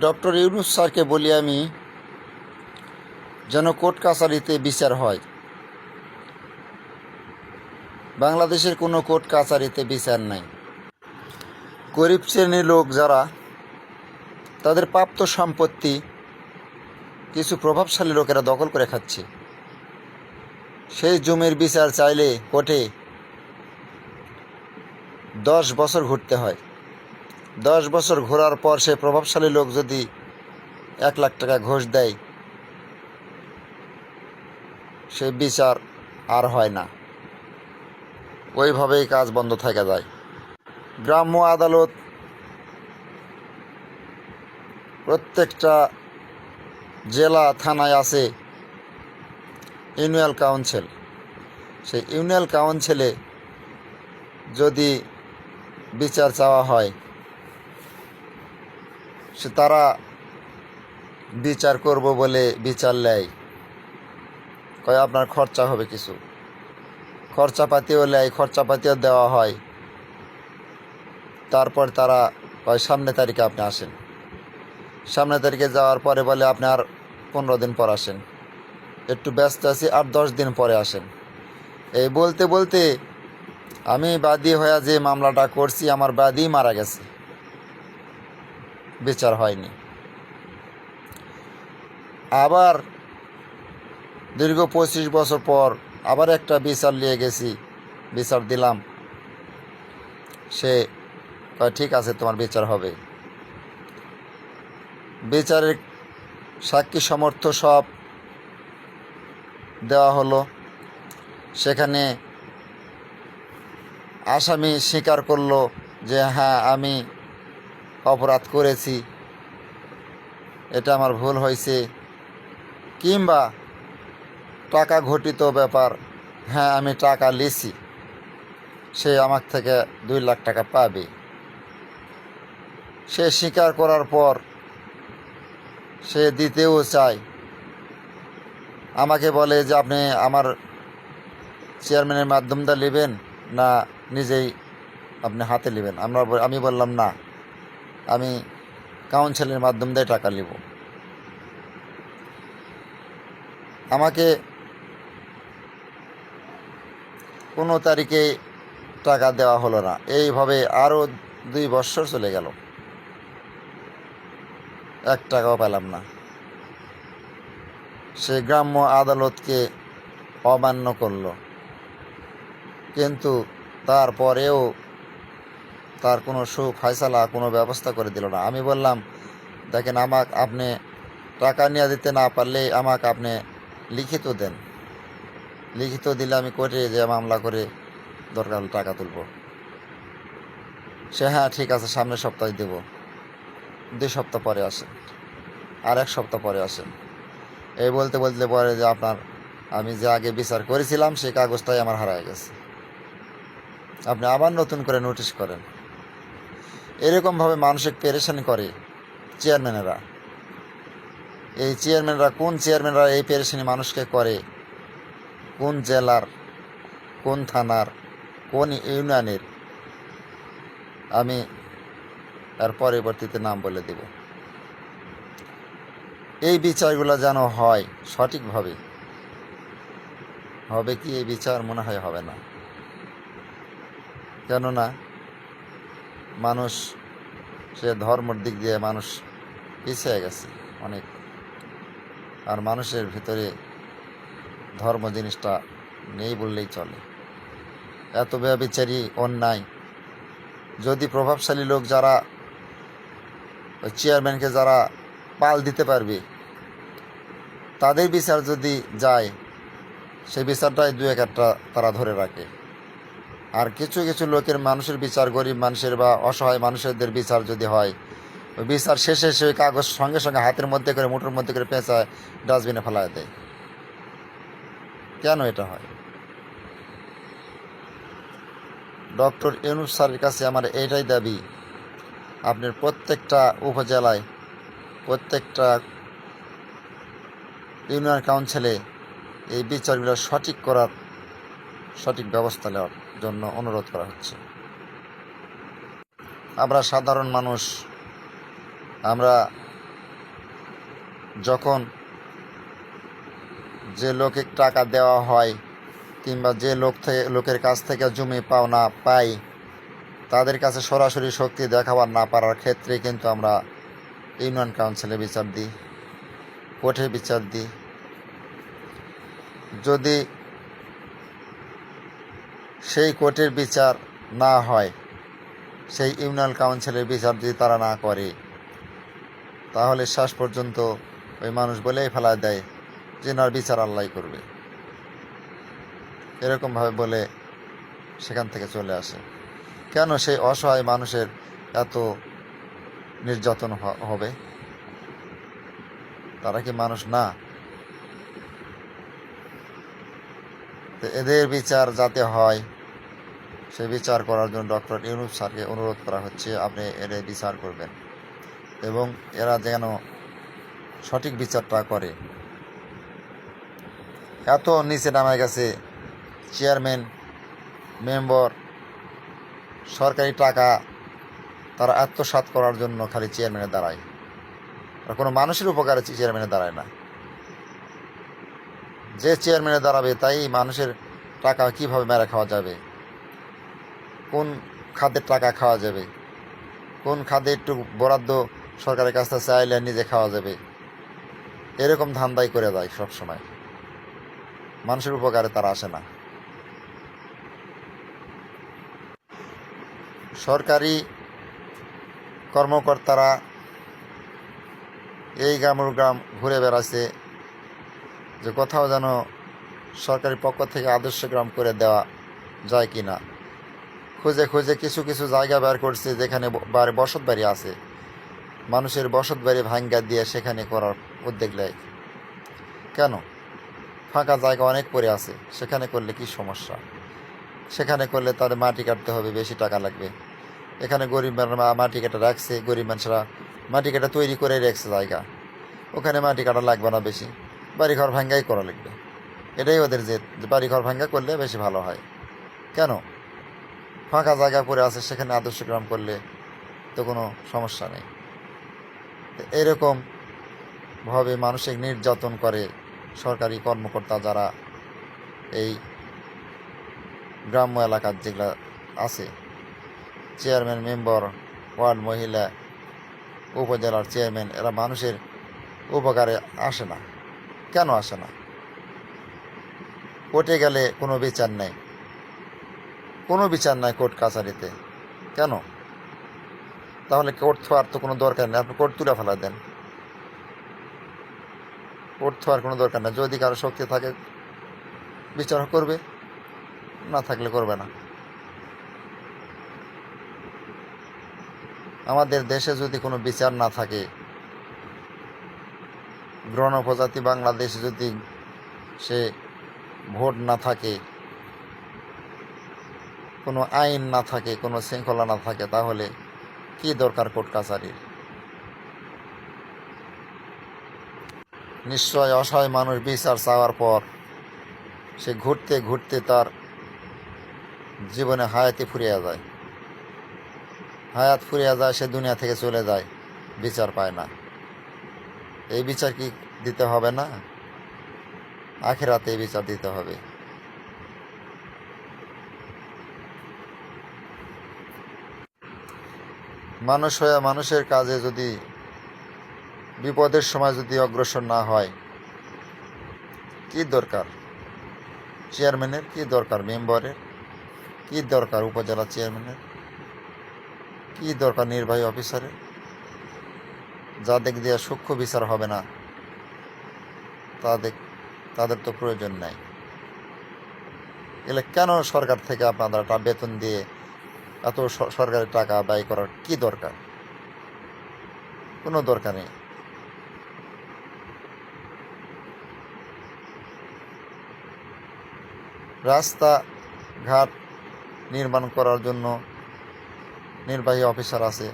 Doctor Yunus স্যারকে বলি আমি, যেন কোর্ট কাছারিতে বিচার হয়। বাংলাদেশের কোনো কোর্ট কাছারিতে বিচার নাই। গরিব শ্রেণির লোক যারা, তাদের প্রাপ্ত সম্পত্তি কিছু প্রভাবশালী লোকেরা দখল করে খাচ্ছে। সেই জমির বিচার চাইলে কোর্টে দশ বছর ঘুরতে হয়। দশ বছর ঘোরার পর সে প্রভাবশালী লোক যদি এক লাখ টাকা ঘোষ দেয়, সে বিচার আর হয় না। ওইভাবেই কাজ বন্ধ থেকে যায়। গ্রাম্য আদালত প্রত্যেকটা জেলা, থানায় আছে ইউনিয়ন কাউন্সিল। সেই ইউনিয়ন কাউন্সিলে যদি বিচার চাওয়া হয় সে তারা বিচার করব বলে বিচার নেয়। কয়, আপনার খরচা হবে কিছু? খরচাপাতিও নেয় খরচাপাতিও দেওয়া হয়। তারপর তারা কয় সামনে তারিখে আপনি আসেন। সামনে তারিখে যাওয়ার পরে বলে, আপনি আর পনেরো দিন পর আসেন। একটু ব্যস্ত আছি, আর দশ দিন পরে আসেন। এই বলতে বলতে আমি বাদী হয়ে যে মামলাটা করছি, আমার বাদী মারা গেছে। বিচার হয়নি। আবার দীর্ঘ পঁচিশ বছর পর আবার একটা বিচার নিয়ে গেছি, বিচার দিলাম। সে ঠিক আছে, তোমার বিচার হবে। বিচারের সাক্ষী সমর্থ সব দেওয়া হলো। সেখানে আসামি স্বীকার করল যে হ্যাঁ আমি অপরাধ করেছি। এটা আমার ভুল হয়েছে। কিংবা টাকা ঘটিত ব্যাপার হ্যাঁ আমি টাকা লিছি। সে আমার থেকে দুই লাখ টাকা পাবে। সে স্বীকার করার পর সে দিতেও চায়। আমাকে বলে যে, আপনি আমার চেয়ারম্যানের মাধ্যমটা নেবেন না, নিজেই আপনি হাতে নেবেন। আমরা আমি বললাম, না। আমি কাউন্সিলের মাধ্যম দিয়ে টাকা নেব। আমাকে কোনো তারিখে টাকা দেওয়া হলো না। এইভাবে আরও দুই বছর চলে গেল। এক টাকাও পেলাম না। সে গ্রাম্য আদালতকে অমান্য করল। কিন্তু তারপরেও তার কোনো সুফায়সালা, কোনো ব্যবস্থা করে দিল না। আমি বললাম, দেখেন, আমাকে আপনি টাকা নিয়ে দিতে না পারলে আমাকে আপনি লিখিত দেন। লিখিত দিলে আমি কোর্টে যে মামলা করে দরকার হলে টাকা তুলব। সে হ্যাঁ ঠিক আছে, সামনের সপ্তাহে দেব। দুই সপ্তাহ পরে আসেন। আর এক সপ্তাহ পরে আসেন। এই বলতে বলতে পরে যে আপনার, আমি যে আগে বিচার করেছিলাম সেই কাগজটাই আমার হারায় গেছে। আপনি আবার নতুন করে নোটিশ করেন। এরকমভাবে মানসিক পেরেশানি করে চেয়ারম্যানেরা। এই চেয়ারম্যানরা, কোন চেয়ারম্যানরা এই পেরেশানি মানুষকে করে? কোন জেলার, কোন থানার, কোন ইউনিয়নের? আমি এর পরবর্তীতে নাম বলে দেব। এই বিচারগুলো যেন হয় সঠিকভাবে, হবে কি? এই বিচার মনে হয় হবে না। কেননা মানুষ, সে ধর্মর দিক দিয়ে মানুষ পিছিয়ে গেছে অনেক। আর মানুষের ভিতরে ধর্ম জিনিসটা নেই বললেই চলে। এত ব্যবিচারী, অন্যায়। যদি প্রভাবশালী লোক যারা চেয়ারম্যানকে যারা পাল দিতে পারবে, তাদের বিচার যদি যায় সেই বিচারটাই দু এক একটা তারা ধরে রাখে। আর কিছু কিছু লোকের মানুষের বিচার, গরিব মানুষের বা অসহায় মানুষদের বিচার যদি হয় বিচার শেষে সেই কাগজ সঙ্গে সঙ্গে হাতের মধ্যে করে, মুঠোর মধ্যে করে পেঁচায়, ডাস্টবিনে ফেলায় দেয়। কেন এটা হয়? ডক্টর ইউনুস স্যারের কাছে আমার এটাই দাবি, আপনার প্রত্যেকটা উপজেলায়, প্রত্যেকটা ইউনিয়ন কাউন্সিলে এই বিচারগুলো সঠিক করার সঠিক ব্যবস্থা নেওয়ার। জন্য অনুরোধ করা হচ্ছে। আমরা সাধারণ মানুষ, আমরা যখন যে লোকে টাকা দেওয়া হয় কিংবা যে লোক থেকে, লোকের কাছ থেকে জমি পাওনা পাই, তাদের কাছে সরাসরি শক্তি দেখাবার না পারার ক্ষেত্রে কিন্তু আমরা ইউনিয়ন কাউন্সিলে বিচার দিই, কোর্টে বিচার দিই। যদি সেই কোর্টের বিচার না হয়, সেই ইউনিয়ন কাউন্সিলের বিচার যদি তারা না করে, তাহলে শেষ পর্যন্ত ওই মানুষ বলেই ফেলা দেয় যে নার বিচার আল্লাহ করবে। এরকমভাবে বলে সেখান থেকে চলে আসে। কেন সেই অসহায় মানুষের এত নির্যাতন হবে? তারা কি মানুষ না? তো এদের বিচার যাতে হয়, সে বিচার করার জন্য ডক্টর ইউনুস স্যারকে অনুরোধ করা হচ্ছে আপনি এদের বিচার করবেন এবং এরা যেন সঠিক বিচারটা করে। এত নিচে নামে গেছে চেয়ারম্যান, মেম্বার, সরকারি টাকা তারা আত্মসাৎ করার জন্য খালি চেয়ারম্যানে দাঁড়ায় আর কোনো মানুষের উপকারে চেয়ারম্যানে দাঁড়ায় না। যে চেয়ারম্যানে দাঁড়াবে, তাই মানুষের টাকা কীভাবে মেরে খাওয়া যাবে? কোন খাদ্যের টাকা খাওয়া যাবে? কোন খাদ্যে একটু বরাদ্দ সরকারের কাছ থেকে চাইলে নিজে খাওয়া যাবে? এরকম ধান্দাই করে দেয় সব সময় মানুষের উপকারে তারা আসে না। সরকারি কর্মকর্তারা এই গ্রাম গ্রাম ঘুরে বেড়াচ্ছে যে কোথাও যেন সরকারি পক্ষ থেকে আদর্শ গ্রাম করে দেওয়া যায় কি না খুঁজে খুঁজে কিছু কিছু জায়গা বের করছে যেখানে বাড়ি বসত বাড়ি আছে। মানুষের বসত বাড়ি ভাঙ্গা দিয়ে সেখানে করার উদ্যোগ নেয় কেন? ফাঁকা জায়গা অনেক পড়ে আছে। সেখানে করলে কি সমস্যা? সেখানে করলে তার মাটি কাটতে হবে, বেশি টাকা লাগবে। এখানে গরিব মাটি কাটা রাখছে, গরিব মানুষরা মাটি কাটা তৈরি করে রাখছে জায়গা। ওখানে মাটি কাটা লাগবে না বেশি। বাড়িঘর ভাঙ্গাই করা লাগবে। এটাই ওদের যে যে বাড়িঘর ভাঙ্গা করলে বেশি ভালো হয়। কেন? ফাঁকা জায়গা পড়ে আছে, সেখানে আদর্শ গ্রাম করলে তো কোনো সমস্যা নেই। এরকম ভাবে মানসিক নির্যাতন করে সরকারি কর্মকর্তা যারা এই গ্রাম্য এলাকার যেগুলা আছে, চেয়ারম্যান, মেম্বার, ওয়ার্ড মহিলা, উপজেলার চেয়ারম্যান, এরা মানুষের উপকারে আসে না। কেন আসে না? কোর্টে গেলে কোনো বিচার নেই। কোনো বিচার নাই কোর্ট কাছারিতে। কেন? তাহলে কোর্ট থোয়ার তো কোনো দরকার নেই। আপনি কোর্ট তুলে ফেলা দেন। কোর্ট থোয়ার কোনো দরকার নেই। যদি কারও শক্তি থাকে, বিচার করবে। না থাকলে করবে না। আমাদের দেশে যদি কোনো বিচার না থাকে গ্রহণ প্রজাতি বাংলাদেশে যদি সে ভোট না থাকে, কোনো আইন না থাকে, কোনো শৃঙ্খলা না থাকে, তাহলে কি দরকার কোর্ট কাছারির? নিশ্চয় অসহায় মানুষ বিচার চাওয়ার পর সে ঘুরতে ঘুরতে তার জীবনে হায়াতে ফুরিয়ে যায়। হায়াত ফুরিয়ে যায়, সে দুনিয়া থেকে চলে যায়, বিচার পায় না। এই বিচার কি দিতে হবে না। আখেরাতে বিচার দিতে হবে। মানুষ হয়ে মানুষের কাজে যদি, বিপদের সময় যদি অগ্রসর না হয়, কি দরকার? চেয়ারম্যানের কি দরকার? মেম্বারের কি দরকার? উপজেলা চেয়ারম্যানের কি দরকার? নির্বাহী অফিসারের? যাদের দিয়ে সূক্ষ্ম বিচার হবে না। তাদের তাদের তো প্রয়োজন নাই। এলে কেন সরকার থেকে আপনারা বেতন দিয়ে এত সরকারি টাকা ব্যয় করার কি দরকার? কোনো দরকার নেই। রাস্তা ঘাট নির্মাণ করার জন্য নির্বাহী অফিসার আছে।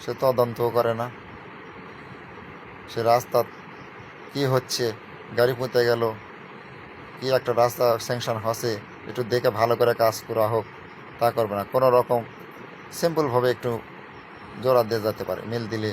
সে তদন্তও করে না। সে রাস্তা কি হচ্ছে? গাড়ি পুঁতে গেল। কি একটা রাস্তা স্যাংশন হসে? একটু দেখে ভালো করে কাজ করা হোক, তা করবে না। কোনো রকম সিম্পলভাবে একটু জোড়া দিয়ে যেতে পারে, মিল দিলে।